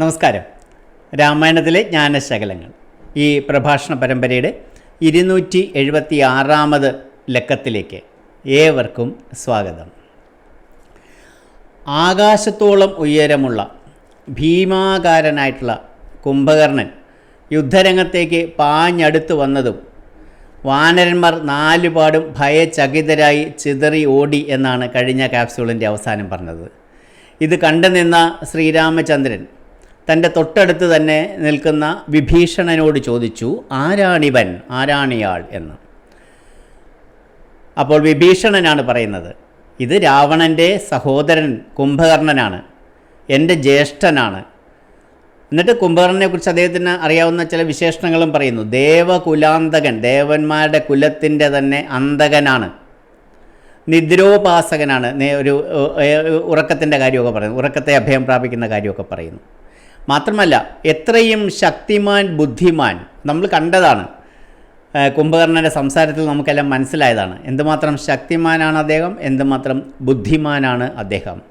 നമസ്കാരം. രാമായണത്തിലെ ജ്ഞാനശകലങ്ങൾ. ഈ പ്രഭാഷണ പരമ്പരയുടെ ഇരുന്നൂറ്റി എഴുപത്തി ആറാമത് ലക്കത്തിലേക്ക് ഏവർക്കും സ്വാഗതം. ആകാശത്തോളം ഉയരമുള്ള ഭീമാകാരനായിട്ടുള്ള കുംഭകർണൻ യുദ്ധരംഗത്തേക്ക് പാഞ്ഞടുത്ത് വന്നതും വാനരന്മാർ നാലുപാടും ഭയചകിതരായി ചിതറി ഓടി എന്നാണ് കഴിഞ്ഞ ക്യാപ്സ്യൂളിന്റെ അവസാനം പറഞ്ഞത്. ഇത് കണ്ടുനിന്ന ശ്രീരാമചന്ദ്രൻ തന്റെ തൊട്ടടുത്ത് തന്നെ നിൽക്കുന്ന വിഭീഷണനോട് ചോദിച്ചു ആരാണിവൻ? ആരാണിയാൾ? എന്ന്. അപ്പോൾ വിഭീഷണനാണ് പറയുന്നത് ഇത് രാവണന്റെ സഹോദരൻ കുംഭകർണനാണ് എന്റെ ജ്യേഷ്ഠനാണ്. എന്നിട്ട് കുംഭകർണനെക്കുറിച്ച് അദ്ദേഹത്തിന് അറിയാവുന്ന ചില വിശേഷണങ്ങളും പറയുന്നു ദേവകുലാന്തകൻ ദേവന്മാരുടെ കുലത്തിന്റെ തന്നെ അന്തകനാണ് നിദ്രോപാസകനാണ്. ഒരു ഉറക്കത്തിന്റെ കാര്യമൊക്കെ പറയുന്നു ഉറക്കത്തെ അഭയം പ്രാപിക്കുന്ന കാര്യമൊക്കെ പറയുന്നു. മാത്രമല്ല എത്രയും ശക്തിമാൻ ബുദ്ധിമാൻ നമ്മൾ കണ്ടതാണ്. കുംഭകർണന്റെ സംസാരത്തിൽ നമുക്കെല്ലാം മനസ്സിലായതാണ്. എന്തുമാത്രം ശക്തിമാനാണ് അദ്ദേഹം എന്തുമാത്രം ബുദ്ധിമാനാണ് അദ്ദേഹം.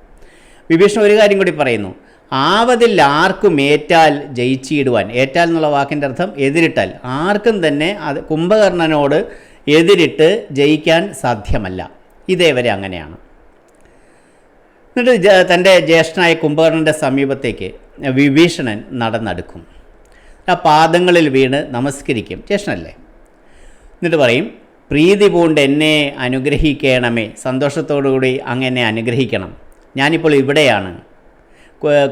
വിഭീഷണൻ ഒരു കാര്യം കൂടി പറയുന്നു. ആവതിൽ ആർക്കും ഏറ്റാൽ ജയിച്ചിടുവാൻ. ഏറ്റാൽ എന്നുള്ള വാക്കിന്റെ അർത്ഥം എതിരിട്ടാൽ. ആർക്കും തന്നെ അത് കുംഭകർണനോട് എതിരിട്ട് ജയിക്കാൻ സാധ്യമല്ല. ഇതേവരെ അങ്ങനെയാണ്. എന്നിട്ട് തന്റെ ജ്യേഷ്ഠനായ കുംഭകർണന്റെ സമീപത്തേക്ക് വിഭീഷണൻ നടന്നടുക്കും. ആ പാദങ്ങളിൽ വീണ് നമസ്കരിക്കും. ജ്യേഷ്ഠനല്ലേ? എന്നിട്ട് പറയും പ്രീതി പൂണ്ട് എന്നെ അനുഗ്രഹിക്കണമേ. സന്തോഷത്തോടുകൂടി അങ്ങനെ അനുഗ്രഹിക്കണം. ഞാനിപ്പോൾ ഇവിടെയാണ്.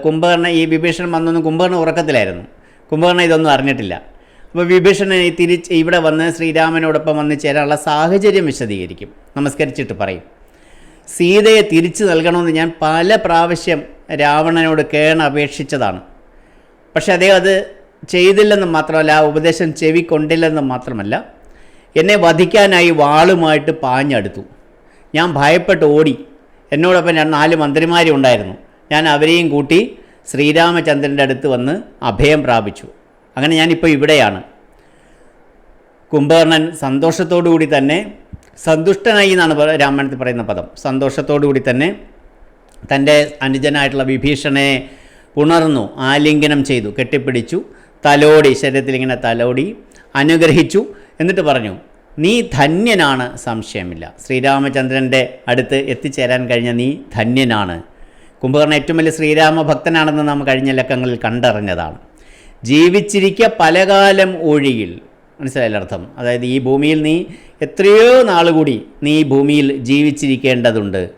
കുംഭകർണ ഈ വിഭീഷണൻ വന്നൊന്നും കുംഭകർണ ഉറക്കത്തിലായിരുന്നു. കുംഭകർണ ഇതൊന്നും അറിഞ്ഞിട്ടില്ല. അപ്പോൾ വിഭീഷണൻ തിരിച്ച് ഇവിടെ വന്ന് ശ്രീരാമനോടൊപ്പം വന്ന് ചേരാനുള്ള സാഹചര്യം വിശദീകരിക്കും. നമസ്കരിച്ചിട്ട് പറയും. സീതയെ തിരിച്ചു നൽകണമെന്ന് ഞാൻ പല പ്രാവശ്യം രാവണനോട് കേണ അപേക്ഷിച്ചതാണ് പക്ഷേ അദ്ദേഹം അത് ചെയ്തില്ലെന്ന് മാത്രമല്ല ആ ഉപദേശം ചെവിക്കൊണ്ടില്ലെന്ന് മാത്രമല്ല എന്നെ വധിക്കാനായി വാളുമായിട്ട് പാഞ്ഞടുത്തു. ഞാൻ ഭയപ്പെട്ട് ഓടി. എന്നോടൊപ്പം ഞാൻ നാല് മന്ത്രിമാരും ഉണ്ടായിരുന്നു. ഞാൻ അവരെയും കൂട്ടി ശ്രീരാമചന്ദ്രന്റെ അടുത്ത് വന്ന് അഭയം പ്രാപിച്ചു. അങ്ങനെ ഞാനിപ്പോൾ ഇവിടെയാണ്. കുംഭകർണൻ സന്തോഷത്തോടു കൂടി തന്നെ സന്തുഷ്ടനായി എന്നാണ് രാമായണത്തിൽ പറയുന്ന പദം. സന്തോഷത്തോടു കൂടി തന്നെ തന്റെ അനുജനായിട്ടുള്ള വിഭീഷണനെ ഉണർന്നു ആലിംഗനം ചെയ്തു കെട്ടിപ്പിടിച്ചു തലോടി ശരീരത്തിൽ ഇങ്ങനെ തലോടി അനുഗ്രഹിച്ചു എന്നിട്ട് പറഞ്ഞു നീ ധന്യനാണ് സംശയമില്ല. ശ്രീരാമചന്ദ്രന്റെ അടുത്ത് എത്തിച്ചേരാൻ കഴിഞ്ഞ നീ ധന്യനാണ്. കുംഭകർണ ഏറ്റവും വലിയ ശ്രീരാമ ഭക്തനാണെന്ന് നാം കഴിഞ്ഞ ലക്കങ്ങളിൽ കണ്ടറിഞ്ഞതാണ്. ജീവിച്ചിരിക്ക പലകാലം ഒഴിയിൽ മനസ്സിലായില്ല അർത്ഥം അതായത് ഈ ഭൂമിയിൽ നീ എത്രയോ നാൾ കൂടി നീ ഭൂമിയിൽ ജീവിച്ചിരിക്കേണ്ടതുണ്ട്.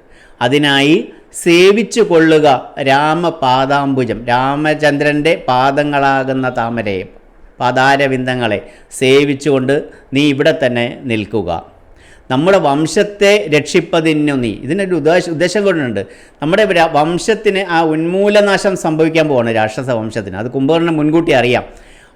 അതിനായി സേവിച്ചു കൊള്ളുക രാമപാദാംബുജം രാമചന്ദ്രന്റെ പാദങ്ങളാകുന്ന താമരയെ പാതാരവിന്ദങ്ങളെ സേവിച്ചുകൊണ്ട് നീ ഇവിടെ തന്നെ നിൽക്കുക. നമ്മുടെ വംശത്തെ രക്ഷിപ്പതിനു നീ ഇതിനൊരു ഉദ്ദേശ ഉദ്ദേശം കൊണ്ടുണ്ട്. നമ്മുടെ വംശത്തിന് ആ ഉന്മൂലനാശം സംഭവിക്കാൻ പോവാണ് രാക്ഷസ വംശത്തിന് അത് കുംഭകർണം മുൻകൂട്ടി അറിയാം.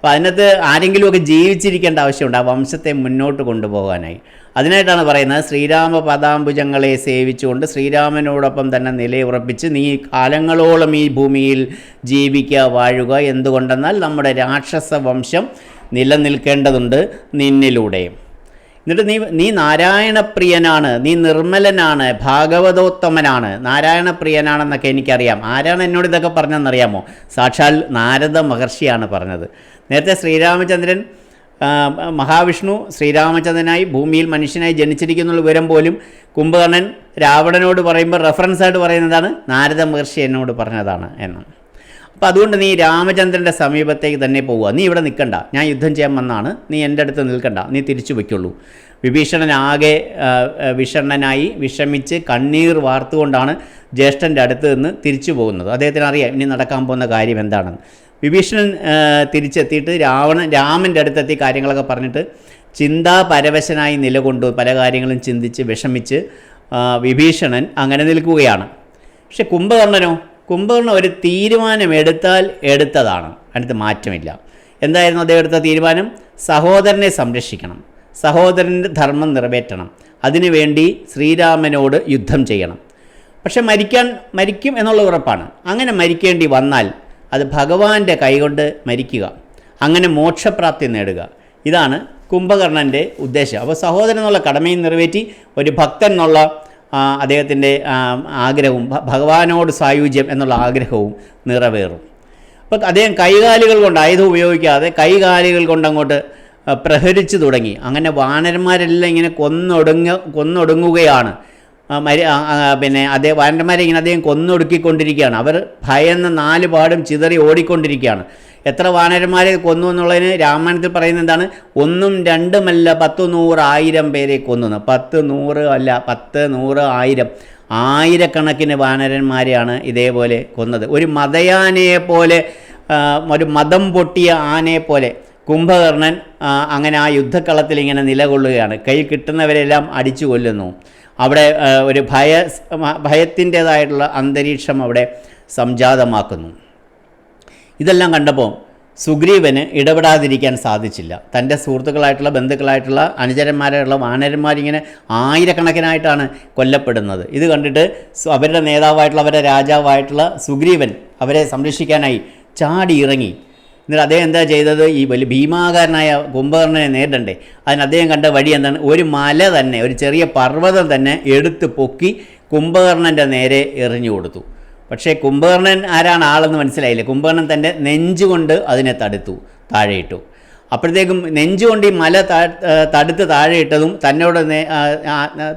അപ്പോൾ അതിനകത്ത് ആരെങ്കിലുമൊക്കെ ജീവിച്ചിരിക്കേണ്ട ആവശ്യമുണ്ട് ആ വംശത്തെ മുന്നോട്ട് കൊണ്ടുപോകാനായി. അതിനായിട്ടാണ് പറയുന്നത് ശ്രീരാമ പദാംബുജങ്ങളെ സേവിച്ചുകൊണ്ട് ശ്രീരാമനോടൊപ്പം തന്നെ നിലയുറപ്പിച്ച് നീ കാലങ്ങളോളം ഈ ഭൂമിയിൽ ജീവിക്കുക വാഴുക എന്തുകൊണ്ടെന്നാൽ നമ്മുടെ രാക്ഷസ വംശം നിലനിൽക്കേണ്ടതുണ്ട് നിന്നിലൂടെ. എന്നിട്ട് നീ നീ നാരായണപ്രിയനാണ് നീ നിർമ്മലനാണ് ഭാഗവതോത്തമനാണ്. നാരായണപ്രിയനാണെന്നൊക്കെ എനിക്കറിയാം. ആരാണ് എന്നോട് ഇതൊക്കെ പറഞ്ഞതെന്നറിയാമോ? സാക്ഷാൽ നാരദ മഹർഷിയാണ് പറഞ്ഞത്. നേരത്തെ ശ്രീരാമചന്ദ്രൻ മഹാവിഷ്ണു ശ്രീരാമചന്ദ്രനായി ഭൂമിയിൽ മനുഷ്യനായി ജനിച്ചിരിക്കുന്നുള്ള വിവരം പോലും കുംഭകർണൻ രാവണനോട് പറയുമ്പോൾ റെഫറൻസ് ആയിട്ട് പറയുന്നതാണ് നാരദ മഹർഷി എന്നോട് പറഞ്ഞതാണ് എന്ന്. അപ്പോൾ അതുകൊണ്ട് നീ രാമചന്ദ്രന്റെ സമീപത്തേക്ക് തന്നെ പോവുക. നീ ഇവിടെ നിൽക്കണ്ട. ഞാൻ യുദ്ധം ചെയ്യാൻ വന്നാണ്. നീ എന്റെ അടുത്ത് നിൽക്കണ്ട. നീ തിരിച്ചു വയ്ക്കുള്ളൂ വിഭീഷണനാകെ വിഷണ്ണനായി വിഷമിച്ച് കണ്ണീർ വാർത്തുകൊണ്ടാണ് ജ്യേഷ്ഠന്റെ അടുത്ത് നിന്ന് തിരിച്ചു പോകുന്നത്. അദ്ദേഹത്തിന് അറിയാം ഇനി നടക്കാൻ പോകുന്ന കാര്യം എന്താണെന്ന്. വിഭീഷണൻ തിരിച്ചെത്തിയിട്ട് രാവണൻ രാമന്റെ അടുത്തെത്തി കാര്യങ്ങളൊക്കെ പറഞ്ഞിട്ട് ചിന്താപരവശനായി നിലകൊണ്ടു പല കാര്യങ്ങളും ചിന്തിച്ച് വിഷമിച്ച് വിഭീഷണൻ അങ്ങനെ നിൽക്കുകയാണ്. പക്ഷെ കുംഭകർണനോ കുംഭകർണൻ ഒരു തീരുമാനം എടുത്താൽ എടുത്തതാണ്. അടുത്ത് മാറ്റമില്ല. എന്തായിരുന്നു അദ്ദേഹം എടുത്ത തീരുമാനം? സഹോദരനെ സംരക്ഷിക്കണം. സഹോദരന്റെ ധർമ്മം നിറവേറ്റണം. അതിനുവേണ്ടി ശ്രീരാമനോട് യുദ്ധം ചെയ്യണം. പക്ഷെ മരിക്കാൻ മരിക്കും എന്നുള്ള ഉറപ്പാണ്. അങ്ങനെ മരിക്കേണ്ടി വന്നാൽ അത് ഭഗവാന്റെ കൈകൊണ്ട് മരിക്കുക. അങ്ങനെ മോക്ഷപ്രാപ്തി നേടുക. ഇതാണ് കുംഭകർണന്റെ ഉദ്ദേശം. അപ്പോൾ സഹോദരൻ എന്നുള്ള കടമയും നിറവേറ്റി ഒരു ഭക്തൻ എന്നുള്ള അദ്ദേഹത്തിന്റെ ആഗ്രഹവും ഭഗവാനോട് സായുജ്യം എന്നുള്ള ആഗ്രഹവും നിറവേറും. അപ്പോൾ അദ്ദേഹം കൈകാലുകൾ കൊണ്ട് ആയുധം ഉപയോഗിക്കാതെ കൈകാലുകൾ കൊണ്ട് അങ്ങോട്ട് പ്രഹരിച്ചു തുടങ്ങി. അങ്ങനെ വാനരന്മാരെല്ലാം ഇങ്ങനെ കൊന്നൊടുങ്ങ കൊന്നൊടുങ്ങുകയാണ്. മരി പിന്നെ അതേ വാനരന്മാരെ ഇങ്ങനെ അദ്ദേഹം കൊന്നൊടുക്കിക്കൊണ്ടിരിക്കുകയാണ്. അവർ ഭയന്ന് നാല് പാടും ചിതറി ഓടിക്കൊണ്ടിരിക്കുകയാണ്. എത്ര വാനരന്മാരെ കൊന്നു എന്നുള്ളതിന് രാമായണത്തിൽ പറയുന്നത് എന്താണ്? ഒന്നും രണ്ടുമല്ല പത്ത് നൂറ് ആയിരം പേരെ കൊന്നു. പത്ത് നൂറ് അല്ല പത്ത് നൂറ് ആയിരം. ആയിരക്കണക്കിന് വാനരന്മാരെയാണ് ഇതേപോലെ കൊന്നത്. ഒരു മതയാനയെ പോലെ ഒരു മതം പൊട്ടിയ ആനയെ പോലെ കുംഭകർണൻ അങ്ങനെ ആ യുദ്ധക്കളത്തിൽ ഇങ്ങനെ നിലകൊള്ളുകയാണ്. കൈ കിട്ടുന്നവരെല്ലാം അടിച്ചു കൊല്ലുന്നു. അവിടെ ഒരു ഭയ ഭയത്തിന്റേതായിട്ടുള്ള അന്തരീക്ഷം അവിടെ സംജാതമാക്കുന്നു. ഇതെല്ലാം കണ്ടപ്പോൾ സുഗ്രീവന് ഇടപെടാതിരിക്കാൻ സാധിച്ചില്ല. തന്റെ സുഹൃത്തുക്കളായിട്ടുള്ള ബന്ധുക്കളായിട്ടുള്ള അനുചരന്മാരായിട്ടുള്ള വാനരന്മാരിങ്ങനെ ആയിരക്കണക്കിനായിട്ടാണ് കൊല്ലപ്പെടുന്നത്. ഇത് കണ്ടിട്ട് അവരുടെ നേതാവായിട്ടുള്ള അവരുടെ രാജാവായിട്ടുള്ള സുഗ്രീവൻ അവരെ സംരക്ഷിക്കാനായി ചാടി ഇറങ്ങി എന്നിട്ട് അദ്ദേഹം എന്താ ചെയ്തത്? ഈ വലിയ ഭീമാകാരനായ കുംഭകർണനെ നേരിടണ്ടേ. അതിന് അദ്ദേഹം കണ്ട വഴി എന്താണ്? ഒരു മല തന്നെ ഒരു ചെറിയ പർവതം തന്നെ എടുത്ത് പൊക്കി കുംഭകർണന്റെ നേരെ എറിഞ്ഞു കൊടുത്തു. പക്ഷേ കുംഭകർണൻ ആരാണ് ആളെന്ന് മനസ്സിലായില്ല. കുംഭകർണൻ തന്റെ നെഞ്ചുകൊണ്ട് അതിനെ തടുത്തു താഴെയിട്ടു. അപ്പോഴത്തേക്കും നെഞ്ചുകൊണ്ട് ഈ മല തടുത്ത് താഴെയിട്ടതും തന്നോട്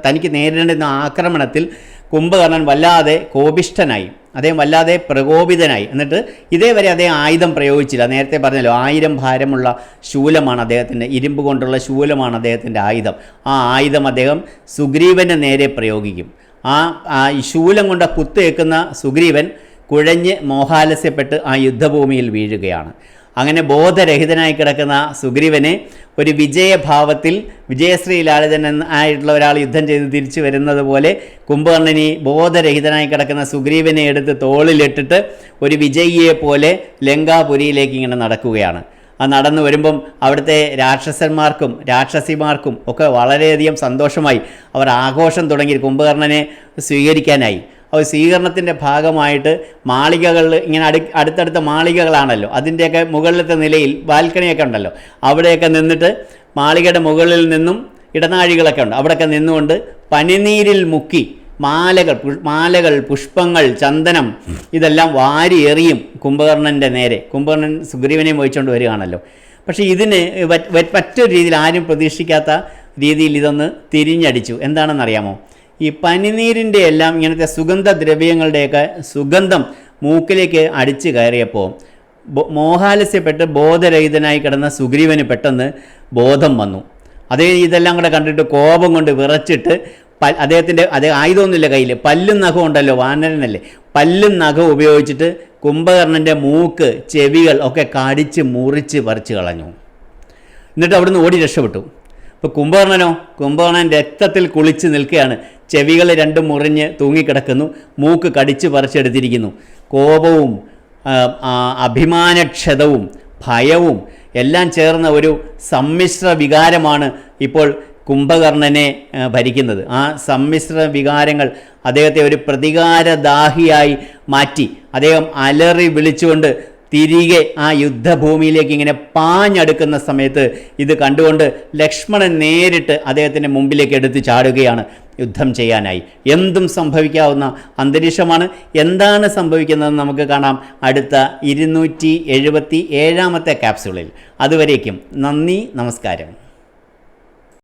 തനിക്ക് നേരിടേണ്ടുന്ന ആക്രമണത്തിൽ കുംഭകർണൻ വല്ലാതെ കോപിഷ്ഠനായി അദ്ദേഹം വല്ലാതെ പ്രകോപിതനായി. എന്നിട്ട് ഇതേവരെ അദ്ദേഹം ആയുധം പ്രയോഗിച്ചില്ല. നേരത്തെ പറഞ്ഞല്ലോ ആയിരം ഭാരമുള്ള ശൂലമാണ് അദ്ദേഹത്തിന്റെ ഇരുമ്പ് കൊണ്ടുള്ള ശൂലമാണ് അദ്ദേഹത്തിന്റെ ആയുധം. ആ ആയുധം അദ്ദേഹം സുഗ്രീവന്റെ നേരെ പ്രയോഗിക്കും. ആ ശൂലം കൊണ്ട് കുത്തേക്കുന്ന സുഗ്രീവൻ കുഴഞ്ഞ് മോഹാലസ്യപ്പെട്ട് ആ യുദ്ധഭൂമിയിൽ വീഴുകയാണ്. അങ്ങനെ ബോധരഹിതനായി കിടക്കുന്ന സുഗ്രീവനെ ഒരു വിജയഭാവത്തിൽ വിജയശ്രീ ലാളിതൻ ആയിട്ടുള്ള ഒരാൾ യുദ്ധം ചെയ്ത് തിരിച്ചു വരുന്നത് പോലെ കുംഭകർണനി ബോധരഹിതനായി കിടക്കുന്ന സുഗ്രീവനെ എടുത്ത് തോളിലിട്ടിട്ട് ഒരു വിജയിയെ പോലെ ലങ്കാപുരിയിലേക്ക് ഇങ്ങനെ നടക്കുകയാണ്. ആ നടന്നു വരുമ്പം അവിടുത്തെ രാക്ഷസന്മാർക്കും രാക്ഷസിമാർക്കും ഒക്കെ വളരെയധികം സന്തോഷമായി. അവർ ആഘോഷം തുടങ്ങി. കുംഭകർണനെ സ്വീകരിക്കാനായി. അപ്പോൾ സ്വീകരണത്തിന്റെ ഭാഗമായിട്ട് മാളികകൾ ഇങ്ങനെ അടു അടുത്തടുത്ത മാളികകളാണല്ലോ. അതിന്റെയൊക്കെ മുകളിലത്തെ നിലയിൽ ബാൽക്കണിയൊക്കെ ഉണ്ടല്ലോ. അവിടെയൊക്കെ നിന്നിട്ട് മാളികയുടെ മുകളിൽ നിന്നും ഇടനാഴികളൊക്കെ ഉണ്ട്. അവിടെയൊക്കെ നിന്നുകൊണ്ട് പനിനീരിൽ മുക്കി മാലകൾ മാലകൾ പുഷ്പങ്ങൾ ചന്ദനം ഇതെല്ലാം വാരി എറിയും കുംഭകർണന്റെ നേരെ. കുംഭകർണൻ സുഗ്രീവനെ വഹിച്ചുകൊണ്ട് വരികയാണല്ലോ. പക്ഷേ ഇതിന് മറ്റൊരു രീതിയിൽ ആരും പ്രതീക്ഷിക്കാത്ത രീതിയിൽ ഇതൊന്ന് തിരിഞ്ഞടിച്ചു. എന്താണെന്നറിയാമോ? ഈ പനിനീരിന്റെ എല്ലാം ഇങ്ങനത്തെ സുഗന്ധദ്രവ്യങ്ങളുടെയൊക്കെ സുഗന്ധം മൂക്കിലേക്ക് അടിച്ചു കയറിയപ്പോൾ മോഹാലസ്യപ്പെട്ട് ബോധരഹിതനായി കിടന്ന സുഗ്രീവന് പെട്ടെന്ന് ബോധം വന്നു. അതേ ഇതെല്ലാം കൂടെ കണ്ടിട്ട് കോപം കൊണ്ട് വിറച്ചിട്ട് പ- അദ്ദേഹത്തിന്റെ അതേ ആയുധമൊന്നുമില്ല കയ്യിൽ പല്ലും നഖം ഉണ്ടല്ലോ വാനരനല്ലേ? പല്ലും നഖം ഉപയോഗിച്ചിട്ട് കുംഭകർണന്റെ മൂക്ക് ചെവികൾ ഒക്കെ കടിച്ച് മുറിച്ച് പറിച്ച് കളഞ്ഞു. എന്നിട്ട് അവിടുന്ന് ഓടി രക്ഷപ്പെട്ടു. ഇപ്പോൾ കുംഭകർണനോ? കുംഭകർണൻ രക്തത്തിൽ കുളിച്ച് നിൽക്കുകയാണ്. ചെവികൾ രണ്ടും മുറിഞ്ഞ് തൂങ്ങിക്കിടക്കുന്നു. മൂക്ക് കടിച്ചു പറിച്ചെടുത്തിരിക്കുന്നു. കോപവും അഭിമാനക്ഷതവും ഭയവും എല്ലാം ചേർന്ന ഒരു സമ്മിശ്ര വികാരമാണ് ഇപ്പോൾ കുംഭകർണനെ ഭരിക്കുന്നത്. ആ സമ്മിശ്ര വികാരങ്ങൾ അദ്ദേഹത്തെ ഒരു പ്രതികാരദാഹിയായി മാറ്റി. അദ്ദേഹം അലറി വിളിച്ചുകൊണ്ട് തിരികെ ആ യുദ്ധഭൂമിയിലേക്ക് ഇങ്ങനെ പാഞ്ഞടുക്കുന്ന സമയത്ത് ഇത് കണ്ടുകൊണ്ട് ലക്ഷ്മണൻ നേരിട്ട് അദ്ദേഹത്തിന്റെ മുമ്പിലേക്ക് എടുത്ത് ചാടുകയാണ് യുദ്ധം ചെയ്യാനായി. എന്തും സംഭവിക്കാവുന്ന അന്തരീക്ഷമാണ്. എന്താണ് സംഭവിക്കുന്നതെന്ന് നമുക്ക് കാണാം അടുത്ത ഇരുന്നൂറ്റി എഴുപത്തി ഏഴാമത്തെ ക്യാപ്സ്യൂളിൽ അതുവരേക്കും നന്ദി നമസ്കാരം.